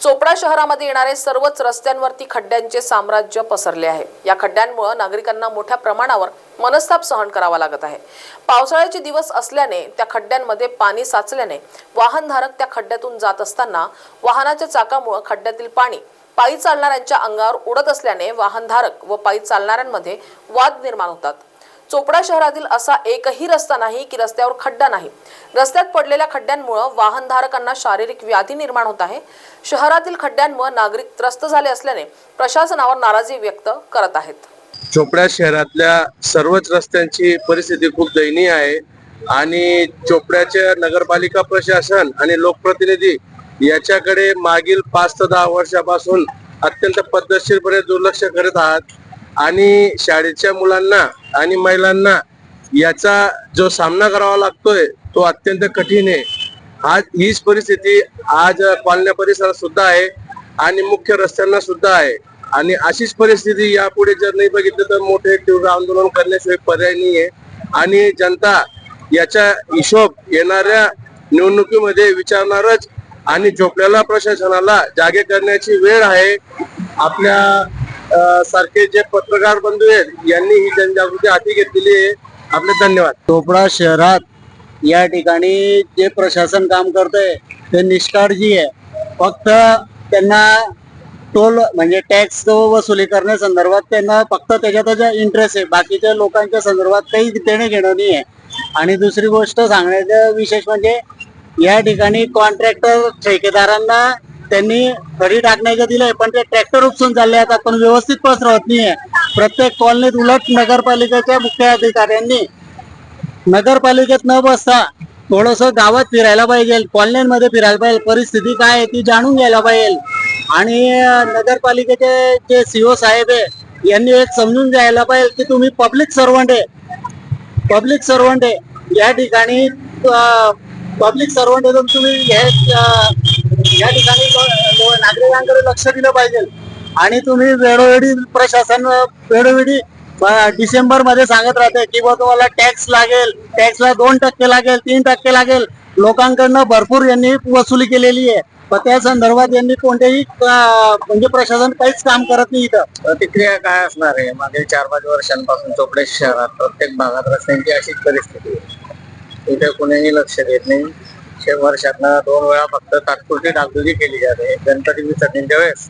चोपडा शहरामध्ये येणारे सर्वच रस्त्यांवरती खड्ड्यांचे साम्राज्य पसरले आहे. या खड्ड्यांमुळे नागरिकांना मोठ्या प्रमाणावर मनस्ताप सहन करावा लागत आहे. पावसाळ्याचे दिवस असल्याने त्या खड्ड्यांमध्ये पाणी साचल्याने वाहनधारक त्या खड्ड्यातून जात असताना वाहनाच्या चाकामुळे खड्ड्यातील पाणी पायी चालणाऱ्यांच्या अंगावर उडत असल्याने वाहनधारक व पायी चालणाऱ्यांमध्ये वाद निर्माण होतात. चोपडा शहरातील असा एकही रस्ता नाही की रस्त्यावर खड्डा नाही. रस्त्यात पडलेल्या खड्ड्यांमुळे वाहनधारकांना शारीरिक व्याधी निर्माण होत आहे. शहरातील खड्ड्यांमुळे नागरिक त्रस्त झाले असल्याने प्रशासनावर नाराजी व्यक्त करत आहेत. चोपडा शहरातल्या सर्वच रस्त्यांची परिस्थिती खूप दयनीय आहे आणि चोपड्याच्या नगरपालिका प्रशासन आणि लोकप्रतिनिधी याच्याकडे मागील पाच ते दहा वर्षापासून अत्यंत पद्धतशीरपणे दुर्लक्ष करत आहात. आणि शाळेच्या मुलांना आणि महिलांना याचा जो सामना करावा लागतोय तो अत्यंत कठीण आहे. आज हीच परिस्थिती आज कॉलन्या परिसरात सुद्धा आहे आणि मुख्य रस्त्यांना सुद्धा आहे. आणि अशीच परिस्थिती यापुढे जर नाही बघितलं तर मोठे तीव्र आंदोलन करण्याशिवाय पर्याय नाही आहे आणि जनता याचा हिशोब येणाऱ्या निवडणुकीमध्ये विचारणारच आणि झोपलेल्या प्रशासनाला जागे करण्याची वेळ आहे. आपल्या सारखे जे पत्रकार बंधू आहेत यांनी ही जनजागृती हाती घेतलेली आहे. आपले धन्यवाद. चोपडा शहरात या ठिकाणी जे प्रशासन काम करतंय ते निष्काळजी आहे. फक्त त्यांना टोल म्हणजे टॅक्स वसुली करण्यासंदर्भात त्यांना फक्त त्याच्यात इंटरेस्ट आहे. बाकीच्या लोकांच्या संदर्भात काही देणे घेणं नाही आहे. आणि दुसरी गोष्ट सांगण्याचं विशेष म्हणजे या ठिकाणी कॉन्ट्रॅक्टर ठेकेदारांना त्यांनी खडी टाकण्याचं दिलंय पण ते ट्रॅक्टर उपसून चालले आहेत. पण व्यवस्थित पसरवत नाहीये. प्रत्येक कॉलनीत उलट नगरपालिकेच्या मुख्य अधिकाऱ्यांनी नगरपालिकेत न बसता थोडस गावात फिरायला पाहिजे कॉलनीमध्ये फिरायला पाहिजे. परिस्थिती काय आहे ती जाणून घ्यायला पाहिजे. आणि नगरपालिकेचे जे सीओ साहेब आहे यांनी एक समजून घ्यायला पाहिजे की तुम्ही पब्लिक सर्वंट आहे. पब्लिक सर्वंट आहे. या ठिकाणी पब्लिक सर्वंट आहे तुम्ही हे या ठिकाणी नागरिकांकडे लक्ष दिलं पाहिजे. आणि तुम्ही वेळोवेळी प्रशासन वेळोवेळी डिसेंबरमध्ये सांगत राहते की बा तुम्हाला टॅक्स लागेल टॅक्सला दोन टक्के लागेल तीन टक्के लागेल. लोकांकडनं भरपूर यांनी वसुली केलेली आहे. पण त्या संदर्भात यांनी कोणत्याही म्हणजे प्रशासन काहीच काम करत नाही इथं. प्रतिक्रिया काय असणार आहे? मागील चार पाच वर्षांपासून चोपडे शहरात प्रत्येक भागात रस्त्यांची अशीच परिस्थिती आहे. इथे कुणीही लक्ष देत नाही. वर्षातनं दोन वेळा फक्त तात्पुरती डागडुजी केली जाते. गणपती विसर्जनच्या वेळेस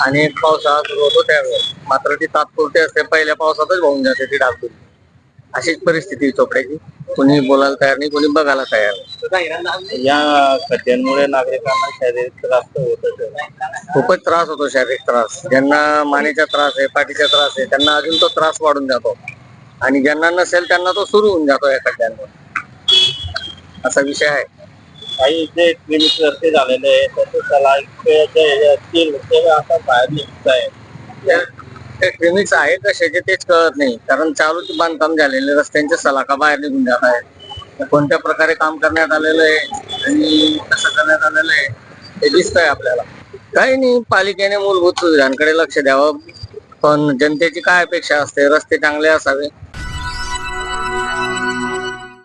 आणि एक पावसाळा सुरू होतो त्यावेळेस. मात्र ती तात्पुरती असते पहिल्या पावसातच वाहून जाते ती डागडुजी. अशीच परिस्थिती चोपड्याची. कोणी बोलायला तयार नाही कोणी बघायला तयार या खड्ड्यांमुळे नागरिकांना शारीरिक त्रास होत खूपच त्रास होतो शारीरिक त्रास. ज्यांना मानेचा त्रास आहे पाठीचा त्रास आहे त्यांना अजून तो त्रास वाढून जातो. आणि ज्यांना नसेल त्यांना तो सुरू होऊन जातो या खड्ड्यांवर असा विषय आहे. काही जे क्लिनिक रस्ते झालेले आहे त्याचे सलाईतील ते आता बाहेर निघत आहे. ते क्लिनिक्स आहे कशाचे तेच कळत नाही. कारण चालूच बांधकाम झालेले रस्त्यांचे सलाखा बाहेर निघून जात आहे. कोणत्या प्रकारे काम करण्यात आलेलं आहे आणि कसं करण्यात आलेलं आहे हे दिसतंय आपल्याला. काही नाही पालिकेने मूलभूत सुविधांकडे लक्ष द्यावं. पण जनतेची काय अपेक्षा असते? रस्ते चांगले असावे.